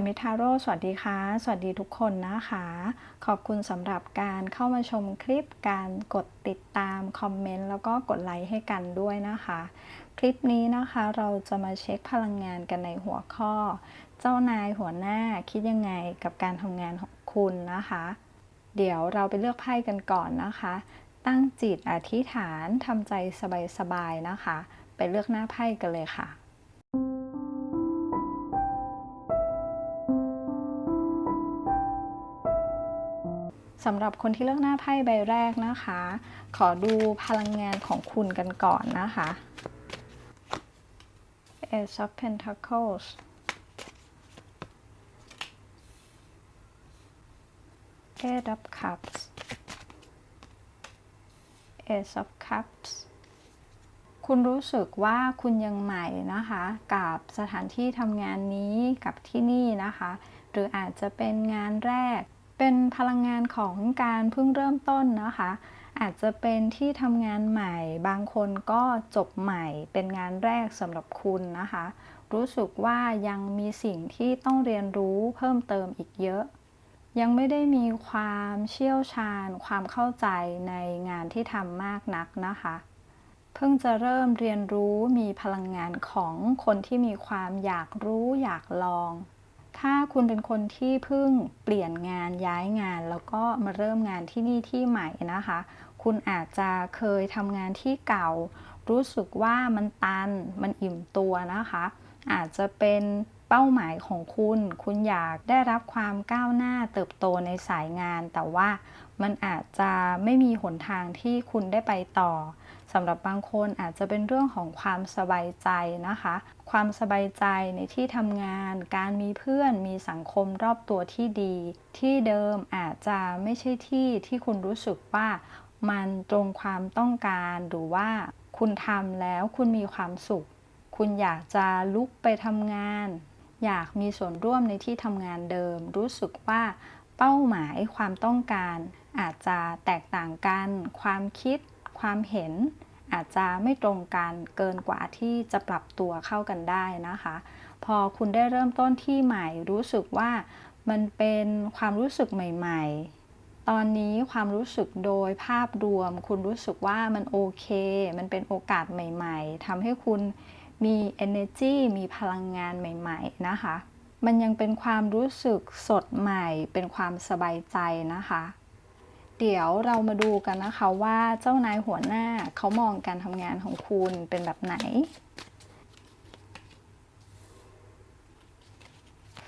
สมิทาโร่สวัสดีค่ะ สวัสดีทุกคนนะคะ ขอบคุณสำหรับการเข้ามาชมคลิป การกดติดตาม คอมเมนต์ แล้วก็กดไลค์ให้กันด้วยนะคะ คลิปนี้นะคะเราจะมาเช็คพลังงานกันในหัวข้อ เจ้านายหัวหน้าคิดยังไงกับการทำงานของคุณนะคะ เดี๋ยวเราไปเลือกไพ่กันก่อนนะคะ ตั้งจิตอธิษฐานทำใจสบายๆนะคะ ไปเลือกหน้าไพ่กันเลยค่ะ สำหรับคนที่เลือกหน้าไพ่ใบแรกนะคะ ขอดูพลังงานของคุณกันก่อนนะคะ Ace of Pentacles Eight of Cups Ace of Cups คุณรู้สึกว่าคุณยังใหม่นะคะ กับสถานที่ทำงานนี้กับที่นี่นะคะ หรืออาจจะเป็นงานแรก เป็นพลังงานของการเพิ่งเริ่มต้นนะคะ อาจจะเป็นที่ทำงานใหม่ บางคนก็จบใหม่ เป็นงานแรกสำหรับคุณนะคะ รู้สึกว่ายังมีสิ่งที่ต้องเรียนรู้เพิ่มเติมอีกเยอะ ยังไม่ได้มีความเชี่ยวชาญ ความเข้าใจในงานที่ทำมากนักนะคะ เพิ่งจะเริ่มเรียนรู้มีพลังงานของคนที่มีความอยากรู้อยากลอง ถ้าคุณเป็นคนที่เพิ่งเปลี่ยนงานย้ายงาน แล้วก็มาเริ่มงานที่นี่ที่ใหม่นะคะ คุณอาจจะเคยทำงานที่เก่า รู้สึกว่ามันตันมันอิ่มตัวนะคะ อาจจะเป็นเป้าหมายของคุณ คุณอยากได้รับความก้าวหน้าเติบโตในสายงาน แต่ว่ามันอาจจะไม่มีหนทางที่คุณได้ไปต่อ สำหรับบางคนอาจจะเป็นเรื่องของความสบายใจนะคะ ความสบายใจในที่ทำงาน การมีเพื่อนมีสังคมรอบตัวที่ดี ที่เดิมอาจจะไม่ใช่ที่ที่คุณรู้สึกว่ามันตรงความต้องการหรือว่าคุณทำแล้วคุณมีความสุข คุณอยากจะลุกไปทำงาน อยากมีส่วนร่วมในที่ทำงานเดิม รู้สึกว่าเป้าหมายความต้องการ อาจจะแตกต่างกัน ความคิด ความเห็น อาจจะไม่ตรงกันเกินกว่าที่จะปรับตัวเข้ากันได้นะคะ พอคุณได้เริ่มต้นที่ใหม่รู้สึกว่ามันเป็นความรู้สึกใหม่ ๆ ตอนนี้ความรู้สึกโดยภาพรวม คุณรู้สึกว่ามันโอเค มันเป็นโอกาสใหม่ๆทำให้คุณมี energy มีพลังงานใหม่ ๆ นะคะ มันยังเป็นความรู้สึกสดใหม่ เป็นความสบายใจนะคะ เดี๋ยวเรามาดูกันนะคะว่าเจ้านายหัวหน้าเขามองการทำงานของคุณเป็นแบบไหน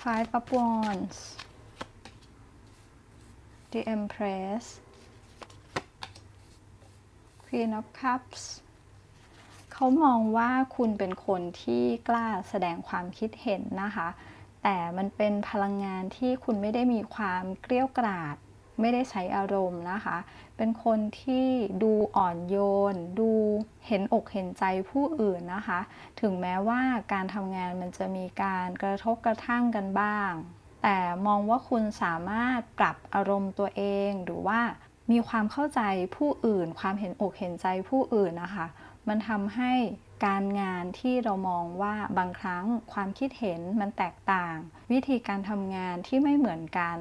Five of Wands The Empress Queen of Cups เขามองว่าคุณเป็นคนที่กล้าแสดงความคิดเห็นนะคะ แต่มันเป็นพลังงานที่คุณไม่ได้มีความเกลี้ยวกราด ไม่ได้ใช้อารมณ์นะคะ เป็นคนที่ดูอ่อนโยน ดูเห็นอกเห็นใจผู้อื่นนะคะ ถึงแม้ว่าการทำงานมันจะมีการกระทบกระทั่งกันบ้าง แต่มองว่าคุณสามารถปรับอารมณ์ตัวเอง หรือว่ามีความเข้าใจผู้อื่น ความเห็นอกเห็นใจผู้อื่นนะคะ มันทำให้การงานที่เรามองว่าบางครั้งความคิดเห็นมันแตกต่าง วิธีการทำงานที่ไม่เหมือนกัน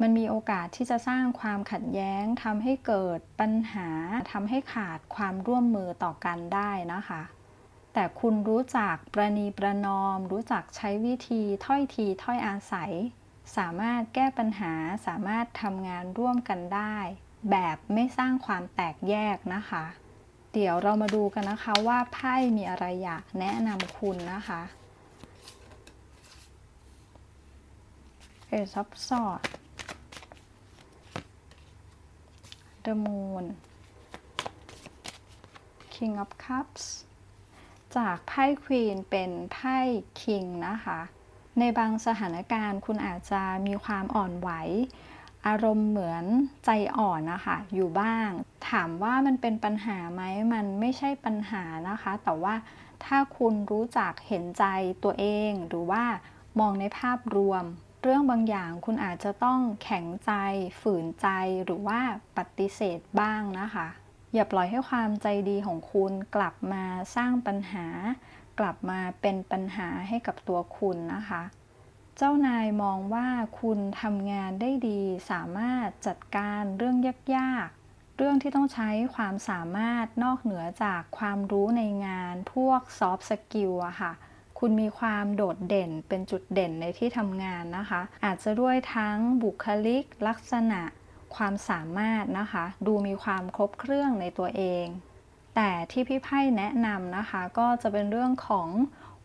มันมีโอกาสที่จะสร้างความขัดแย้งทำให้เกิดปัญหาทำให้ขาดความร่วมมือต่อกันได้นะคะ แต่คุณรู้จักประนีประนอม รู้จักใช้วิธีถ้อยทีถ้อยอาศัย สามารถแก้ปัญหาสามารถทำงานร่วมกันได้ แบบไม่สร้างความแตกแยกนะคะ เดี๋ยวเรามาดูกันนะคะว่าไพ่มีอะไรอยากแนะนำคุณนะคะ Ace of Swords The Moon King of Cups จากไพ่ควีนเป็นไพ่คิงนะคะ ในบางสถานการณ์คุณอาจจะมีความอ่อนไหว อารมณ์เหมือนใจอ่อนนะคะ อยู่บ้าง ถามว่ามันเป็นปัญหาไหม มันไม่ใช่ปัญหานะคะ แต่ว่าถ้าคุณรู้จักเห็นใจตัวเอง หรือว่ามองในภาพรวม เรื่องบางอย่างคุณอาจจะต้องแข็งใจฝืนใจหรือว่าปฏิเสธบ้างนะคะ อย่าปล่อยให้ความใจดีของคุณกลับมาสร้างปัญหา กลับมาเป็นปัญหาให้กับตัวคุณนะคะ เจ้านายมองว่าคุณทำงานได้ดี สามารถจัดการเรื่องยากๆ เรื่องที่ต้องใช้ความสามารถนอกเหนือจากความรู้ในงานพวกซอฟต์สกิลอะค่ะ คุณมีความโดดเด่นเป็นจุดเด่นในที่ทำงานนะคะ อาจจะด้วยทั้งบุคลิกลักษณะความสามารถนะคะ ดูมีความครบเครื่องในตัวเอง แต่ที่พี่ไพ่แนะนำนะคะ ก็จะเป็นเรื่องของ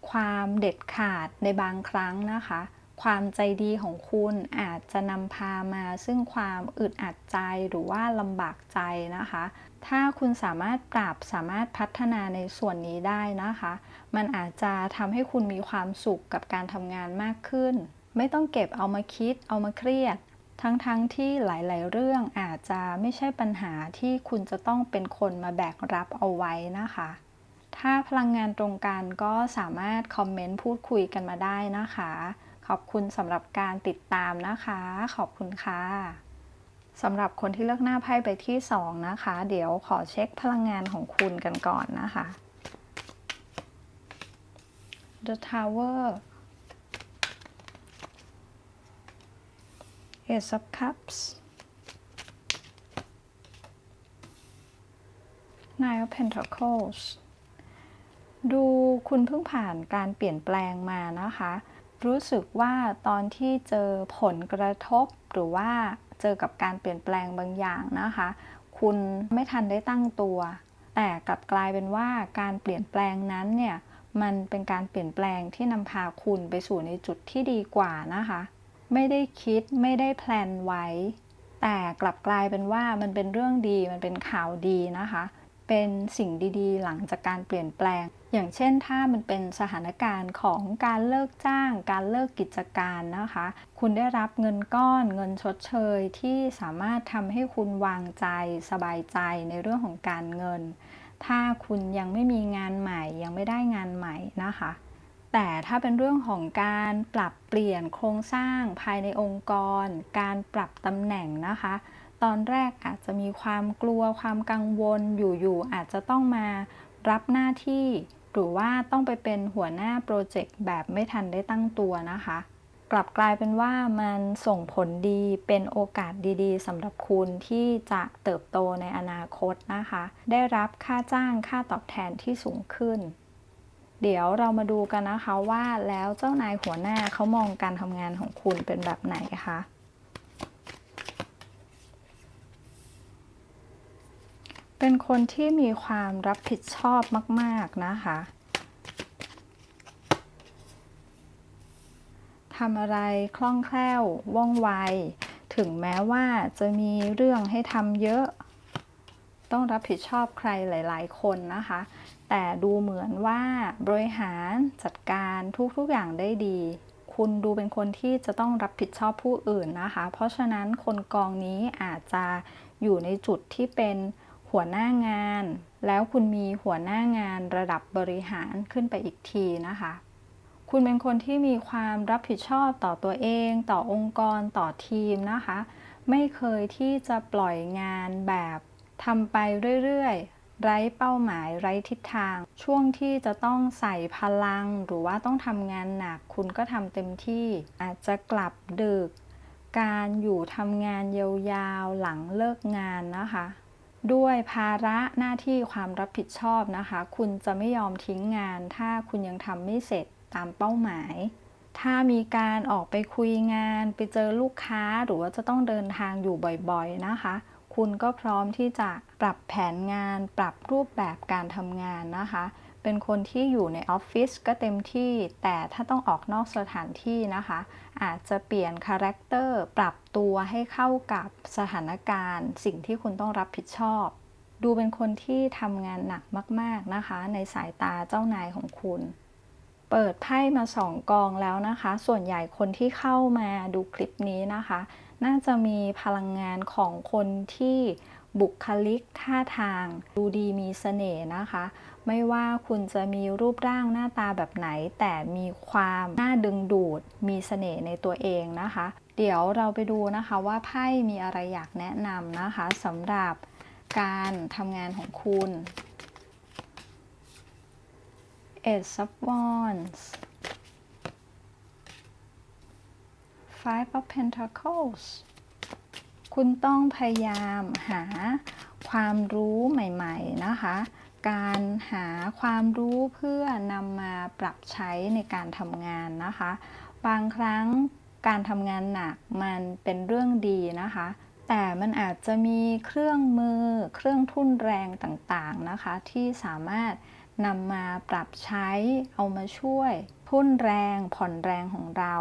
ความเด็ดขาดในบางครั้งนะคะ ความใจดีของคุณอาจจะนำพามา ซึ่งความอึดอัดใจหรือว่าลำบากใจนะคะ ถ้าคุณสามารถปรับสามารถพัฒนาในส่วนนี้ได้นะคะ มันอาจจะทำให้คุณมีความสุขกับการทำงานมากขึ้น ไม่ต้องเก็บเอามาคิดเอามาเครียด ทั้งๆทที่หลาย ๆ เรื่องอาจจะไม่ใช่ปัญหาที่คุณจะต้องเป็นคนมาแบกรับเอาไว้นะคะถ้าพลังงานตรงกันก็สามารถคอมเมนต์พูดคุยกันมาได้นะคะ ขอบคุณสำหรับการติดตามนะคะ ขอบคุณค่ะสำหรับคนที่เลือกหน้าไพ่ไปที่ 2 นะคะ เดี๋ยวขอเช็คพลังงานของคุณกันก่อนนะคะ The Tower Ace of Cups Nine of Pentacles ดูคุณเพิ่งผ่านการเปลี่ยนแปลงมานะคะ รู้สึกว่าตอนที่เจอผลกระทบ หรือว่าเจอกับการเปลี่ยนแปลงบางอย่างนะคะ คุณไม่ทันได้ตั้งตัว แต่กลับกลายเป็นว่าการเปลี่ยนแปลงนั้นเนี่ยมันเป็นการเปลี่ยนแปลงที่นำพาคุณไปสู่ในจุดที่ดีกว่านะคะ ไม่ได้คิดไม่ได้แพลนไว้ แต่กลับกลายเป็นว่ามันเป็นเรื่องดีมันเป็นข่าวดีนะคะ เป็นสิ่งดีๆ หลังจากการเปลี่ยนแปลง อย่างเช่นถ้ามันเป็นสถานการณ์ของการเลิกจ้าง การเลิกกิจการนะคะ คุณได้รับเงินก้อนเงินชดเชยที่สามารถทำให้คุณวางใจสบายใจในเรื่องของการเงิน ถ้าคุณยังไม่มีงานใหม่ยังไม่ได้งานใหม่นะคะแต่ถ้าเป็นเรื่องของการปรับเปลี่ยนโครงสร้างภายในองค์กร การปรับตำแหน่งนะคะ ตอนแรกอาจจะมีความกลัวความกังวลอยู่ๆอาจจะต้องมารับหน้าที่ หรือว่าต้องไปเป็นหัวหน้าโปรเจกต์แบบไม่ทันได้ตั้งตัวนะคะ กลับกลายเป็นว่ามันส่งผลดีเป็นโอกาสดีๆสำหรับคุณที่จะเติบโตในอนาคตนะคะ ได้รับค่าจ้างค่าตอบแทนที่สูงขึ้น เดี๋ยวเรามาดูกันนะคะว่าแล้วเจ้านายหัวหน้าเขามองการทำงานของคุณเป็นแบบไหนคะ เป็นคนที่มีความรับผิดชอบมาก ๆ นะคะทำอะไรคล่องแคล่วว่องไว ถึงแม้ว่าจะมีเรื่องให้ทำเยอะ ต้องรับผิดชอบใครหลาย ๆ คนนะคะ แต่ดูเหมือนว่าบริหารจัดการทุก ๆ อย่างได้ดี คุณดูเป็นคนที่จะต้องรับผิดชอบผู้อื่นนะคะ เพราะฉะนั้นคนกองนี้อาจจะอยู่ในจุดที่เป็น หัวหน้างาน แล้วคุณมีหัวหน้างานระดับบริหารขึ้นไปอีกทีนะคะ คุณเป็นคนที่มีความรับผิดชอบต่อตัวเอง ต่อองค์กรต่อทีมนะคะ ไม่เคยที่จะปล่อยงานแบบทำไปเรื่อยๆ ไร้เป้าหมายไร้ทิศทาง ช่วงที่จะต้องใส่พลัง หรือว่าต้องทำงานหนัก คุณก็ทำเต็มที่ อาจจะกลับดึก การอยู่ทำงานยาวๆ หลังเลิกงานนะคะ ด้วยภาระหน้าที่ความรับผิดชอบนะคะ คุณจะไม่ยอมทิ้งงาน ถ้าคุณยังทำไม่เสร็จตามเป้าหมาย ถ้ามีการออกไปคุยงาน ไปเจอลูกค้าหรือว่าจะต้องเดินทางอยู่บ่อยๆนะคะ คุณก็พร้อมที่จะปรับแผนงาน ปรับรูปแบบการทำงานนะคะ เป็นคนที่อยู่ในออฟฟิศก็เต็มที่ แต่ถ้าต้องออกนอกสถานที่นะคะ อาจจะเปลี่ยนคาแรคเตอร์ปรับตัวให้เข้ากับสถานการณ์ สิ่งที่คุณต้องรับผิดชอบ ดูเป็นคนที่ทำงานหนักมาก ๆนะคะ ในสายตาเจ้านายของคุณ เปิดไพ่มาสองกองแล้วนะคะ ส่วนใหญ่คนที่เข้ามาดูคลิปนี้นะคะ น่าจะมีพลังงานของคนที่บุคลิกท่าทาง ดูดีมีเสน่ห์นะคะ ไม่ว่าคุณจะมีรูปร่างหน้าตาแบบไหน แต่มีความน่าดึงดูด มีเสน่ห์ในตัวเองนะคะ เดี๋ยวเราไปดูนะคะว่าไพ่มีอะไรอยากแนะนำนะคะสำหรับการทำงานของคุณ Ace of Wands Five of Pentacles คุณต้องพยายามหาความรู้ใหม่ ๆ นะคะ การหาความรู้เพื่อนำมาปรับใช้ในการทำงานนะคะ บางครั้งการทำงานหนักมันเป็นเรื่องดีนะคะ แต่มันอาจจะมีเครื่องมือ เครื่องทุ่นแรงต่างๆนะคะ ที่สามารถนำมาปรับใช้เอามาช่วย ทุ่นแรงผ่อนแรงของเรา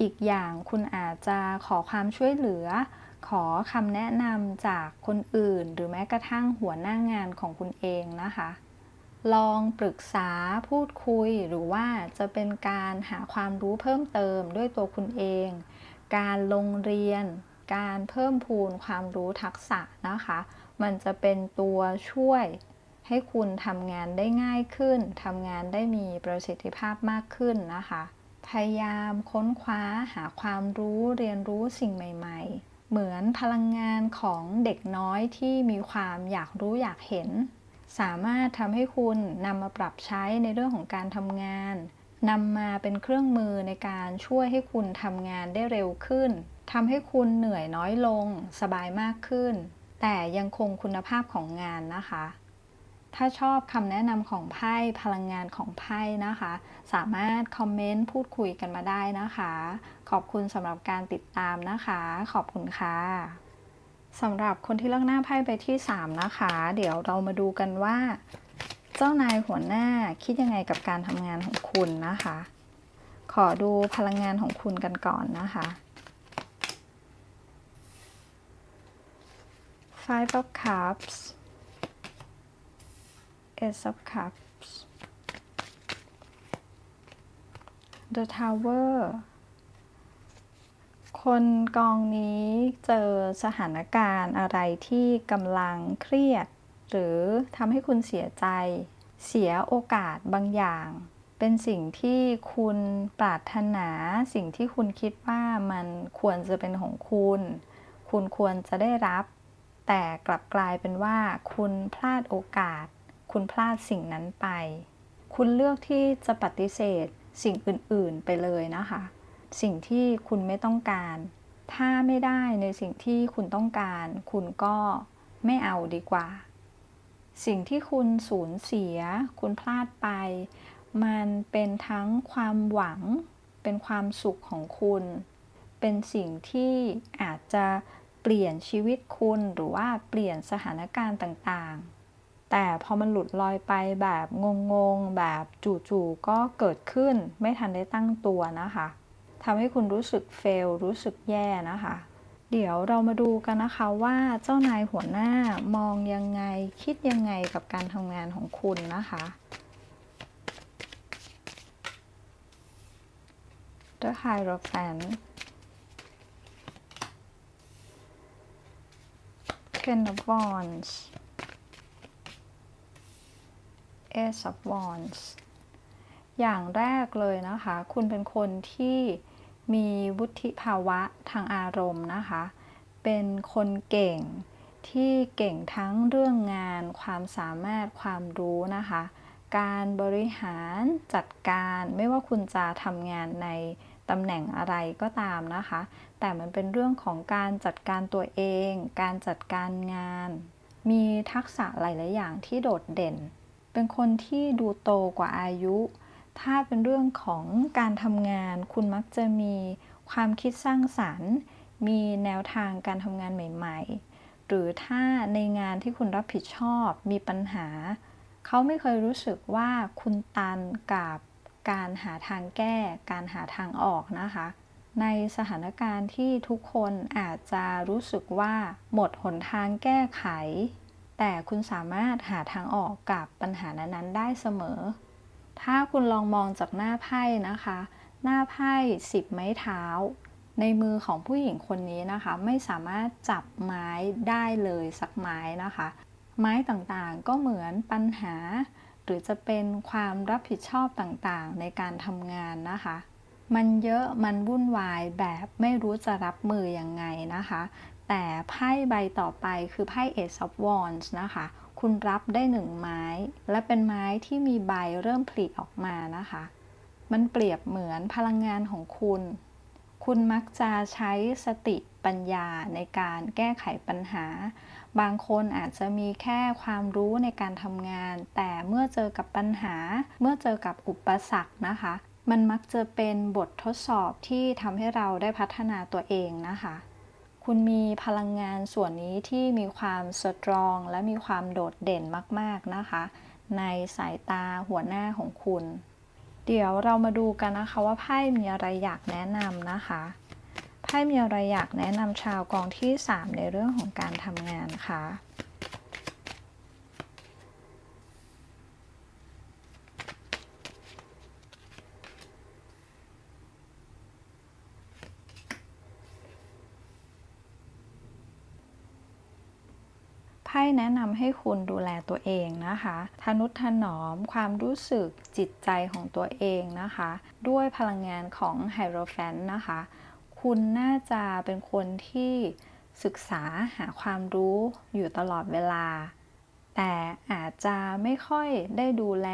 อีกอย่างคุณอาจจะขอความช่วยเหลือ ขอคำแนะนำจากคนอื่น หรือแม้กระทั่งหัวหน้างานของคุณเองนะคะ ลองปรึกษาพูดคุยหรือว่าจะเป็นการหาความรู้เพิ่มเติมด้วยตัวคุณเอง การลงเรียน การเพิ่มพูนความรู้ทักษะนะคะ มันจะเป็นตัวช่วยให้คุณทำงานได้ง่ายขึ้น ทำงานได้มีประสิทธิภาพมากขึ้นนะคะ พยายามค้นคว้าหาความรู้เรียนรู้สิ่งใหม่ ๆ เหมือนพลังงานของเด็กน้อยที่มีความอยากรู้อยากเห็น สามารถทำให้คุณนำมาปรับใช้ในเรื่องของการทำงานนำมาเป็นเครื่องมือในการช่วยให้คุณทำงานได้เร็วขึ้นทำให้คุณเหนื่อยน้อยลง สบายมากขึ้น แต่ยังคงคุณภาพของงานนะคะ ถ้าชอบคำแนะนำของไพ่พลังงานของไพ่นะคะ สามารถคอมเมนต์พูดคุยกันมาได้นะคะ ขอบคุณสำหรับการติดตามนะคะ ขอบคุณค่ะสำหรับคนที่เลือกหน้าไพ่ไปที่ 3 นะคะ เดี๋ยวเรามาดูกันว่า เจ้านายหัวหน้าคิดยังไงกับการทำงานของคุณนะคะ ขอดูพลังงานของคุณกันก่อนนะคะ Five of Cups Ace of Cups The Tower คนกองนี้เจอสถานการณ์อะไรที่กำลังเครียด หรือทำให้คุณเสียใจ เสียโอกาสบางอย่าง เป็นสิ่งที่คุณปรารถนา สิ่งที่คุณคิดว่ามันควรจะเป็นของคุณ คุณควรจะได้รับ แต่กลับกลายเป็นว่าคุณพลาดโอกาส คุณพลาดสิ่งนั้นไป คุณเลือกที่จะปฏิเสธสิ่งอื่นๆไปเลยนะคะ สิ่งที่คุณไม่ต้องการ ถ้าไม่ได้ในสิ่งที่คุณต้องการ คุณก็ไม่เอาดีกว่า สิ่งที่คุณสูญเสีย คุณพลาดไป มันเป็นทั้งความหวัง เป็นความสุขของคุณ เป็นสิ่งที่อาจจะเปลี่ยนชีวิตคุณหรือว่าเปลี่ยนสถานการณ์ต่างๆ แต่พอมันหลุดลอยไปแบบงงๆ แบบจู่ๆก็เกิดขึ้นไม่ทันได้ตั้งตัวนะคะทำให้คุณรู้สึกเฟลรู้สึกแย่นะคะ เดี๋ยวเรามาดูกันนะคะว่าเจ้านายหัวหน้ามองยังไงคิดยังไงกับการทำงานของคุณนะคะ The Hierophant Ten of Wands Ace of Wands อย่างแรกเลยนะคะ คุณเป็นคนที่มีวุฒิภาวะทางอารมณ์นะคะ เป็นคนเก่งที่เก่งทั้งเรื่องงาน ความสามารถความรู้นะคะ การบริหารจัดการไม่ว่าคุณจะทำงานในตำแหน่งอะไรก็ตามนะคะ แต่มันเป็นเรื่องของการจัดการตัวเอง การจัดการงาน มีทักษะหลาย ๆ อย่างที่โดดเด่น เป็นคนที่ดูโตกว่าอายุ ถ้าเป็นเรื่องของการทำงาน คุณมักจะมีความคิดสร้างสรรค์ มีแนวทางการทำงานใหม่ ๆ หรือถ้าในงานที่คุณรับผิดชอบมีปัญหา เขาไม่เคยรู้สึกว่าคุณตันกับการหาทางแก้ การหาทางออกนะคะ ในสถานการณ์ที่ทุกคนอาจจะรู้สึกว่าหมดหนทางแก้ไข แต่คุณสามารถหาทางออกกับปัญหานั้นๆ ได้เสมอ ถ้าคุณลองมองจากหน้าไพ่นะคะ หน้าไพ่สิบไม้เท้า ในมือของผู้หญิงคนนี้นะคะ ไม่สามารถจับไม้ได้เลยสักไม้นะคะ ไม้ต่างๆก็เหมือนปัญหา หรือจะเป็นความรับผิดชอบต่างๆ ในการทำงานนะคะมันเยอะ มันวุ่นวายแบบไม่รู้จะรับมือยังไงนะคะ แต่ไพ่ใบต่อไปคือไพ่ Ace of Wands นะคะ คุณรับได้หนึ่งไม้ และเป็นไม้ที่มีใบเริ่มผลิออกมานะคะ มันเปรียบเหมือนพลังงานของคุณ คุณมักจะใช้สติปัญญาในการแก้ไขปัญหา บางคนอาจจะมีแค่ความรู้ในการทำงาน แต่เมื่อเจอกับปัญหา เมื่อเจอกับอุปสรรคนะคะ มันมักจะเป็นบททดสอบที่ทำให้เราได้พัฒนาตัวเองนะคะ คุณมีพลังงานส่วนนี้ที่มีความสตรอง และมีความโดดเด่นมาก ๆ นะคะ ในสายตาหัวหน้าของคุณ เดี๋ยวเรามาดูกันนะคะว่าไพ่มีอะไรอยากแนะนำนะคะไพ่มีอะไรอยากแนะนำชาวกองที่ 3 ในเรื่องของการทำงานคะ ไพ่แนะนำให้คุณดูแลตัวเองนะคะทนุถนอมความรู้สึกจิตใจของตัวเองนะคะ ด้วยพลังงานของไฮโรแฟนนะคะ คุณน่าจะเป็นคนที่ศึกษาหาความรู้อยู่ตลอดเวลา แต่อาจจะไม่ค่อยได้ดูแล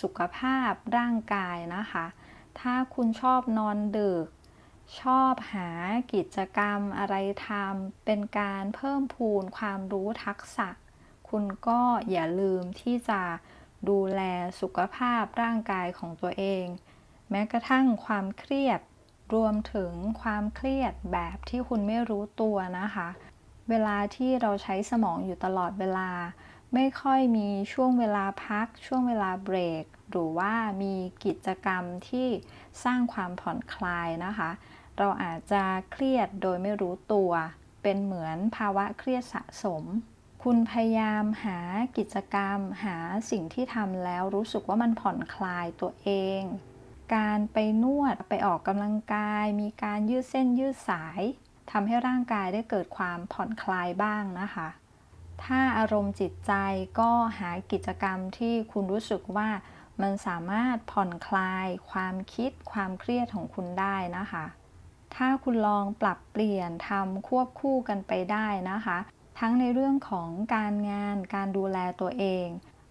สุขภาพร่างกายนะคะ ถ้าคุณชอบนอนดึก ชอบหากิจกรรมอะไรทำเป็นการเพิ่มพูนความรู้ทักษะ คุณก็อย่าลืมที่จะดูแลสุขภาพร่างกายของตัวเอง แม้กระทั่งความเครียด รวมถึงความเครียดแบบที่คุณไม่รู้ตัวนะคะ เวลาที่เราใช้สมองอยู่ตลอดเวลา ไม่ค่อยมีช่วงเวลาพัก ช่วงเวลาเบรก หรือว่ามีกิจกรรมที่สร้างความผ่อนคลายนะคะ เราอาจจะเครียดโดยไม่รู้ตัว เป็นเหมือนภาวะเครียดสะสม คุณพยายามหากิจกรรม หาสิ่งที่ทำแล้วรู้สึกว่ามันผ่อนคลายตัวเอง การไปนวดไปออกกำลังกาย มีการยืดเส้นยืดสายทำให้ร่างกายได้เกิดความผ่อนคลายบ้างนะคะ ถ้าอารมณ์จิตใจก็หากิจกรรมที่คุณรู้สึกว่ามันสามารถผ่อนคลายความคิดความเครียดของคุณได้นะคะ ถ้าคุณลองปรับเปลี่ยนทำควบคู่กันไปได้นะคะ ทั้งในเรื่องของการงานการดูแลตัวเอง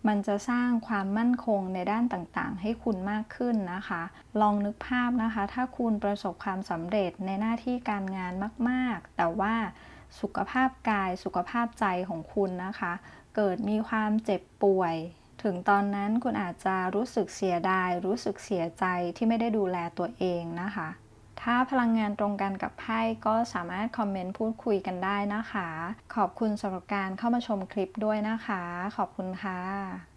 มันจะสร้างความมั่นคงในด้านต่างๆ ให้คุณมากขึ้นนะคะ ลองนึกภาพนะคะ ถ้าคุณประสบความสำเร็จในหน้าที่การงานมากๆ แต่ว่าสุขภาพกายสุขภาพใจของคุณนะคะ เกิดมีความเจ็บป่วยถึงตอนนั้นคุณอาจจะรู้สึกเสียดาย รู้สึกเสียใจที่ไม่ได้ดูแลตัวเองนะคะ ถ้าพลังงานตรงกันกับไพ่ก็สามารถคอมเมนต์พูดคุยกันได้นะคะ ขอบคุณสำหรับการเข้ามาชมคลิปด้วยนะคะ ขอบคุณค่ะ